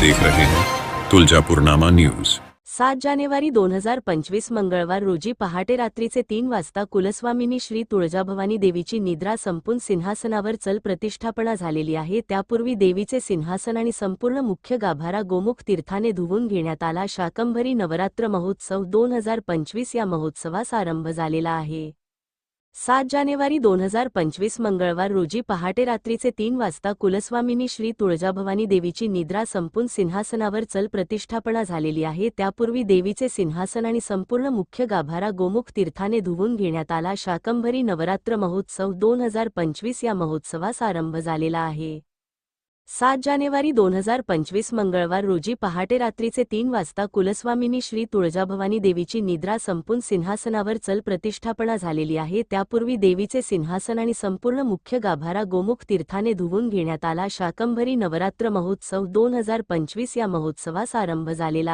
देख रहे हैं। तुलजापूरनामा न्यूज। सात जानेवारी दोन हजार पंचवीस मंगळवार रोजी पहाटे रात्रीचे तीन वाजता कुलस्वामिनी श्री तुळजाभवानी देवीची निद्रा संपून सिंहासनावर चल प्रतिष्ठापना झालेली आहे. त्यापूर्वी देवीचे सिंहासन आणि संपूर्ण मुख्य गाभारा गोमुख तीर्थाने धुवून घेण्यात आला. शाकंभरी नवरात्र महोत्सव दोन हजार पंचवीस या महोत्सवास आरंभ झालेला आहे. सात जानेवारी दोन हजार पंचवीस मंगळवार रोजी पहाटे रात्रीचे तीन वाजता कुलस्वामिनी श्री तुळजाभवानी देवीची निद्रा संपून सिंहासनावर चल प्रतिष्ठापना झालेली आहे. त्यापूर्वी देवीचे सिंहासन आणि संपूर्ण मुख्य गाभारा गोमुख तीर्थाने धुवून घेण्यात आला. शाकंभरी नवरात्र महोत्सव दोन हजार पंचवीस या महोत्सवास आरंभ झालेला आहे. सात जानेवारी दोन हजार पंचवीस मंगळवार रोजी पहाटे रात्रीचे तीन वाजता कुलस्वामिनी श्री तुळजाभवानी देवीची निद्रा संपून सिंहासनावर चल प्रतिष्ठापना झालेली आहे. त्यापूर्वी देवीचे सिंहासन आणि संपूर्ण मुख्य गाभारा गोमुख तीर्थाने धुवून घेण्यात आला. शाकंभरी नवरात्र महोत्सव दोन हजार पंचवीस या महोत्सवास आरंभ झालेला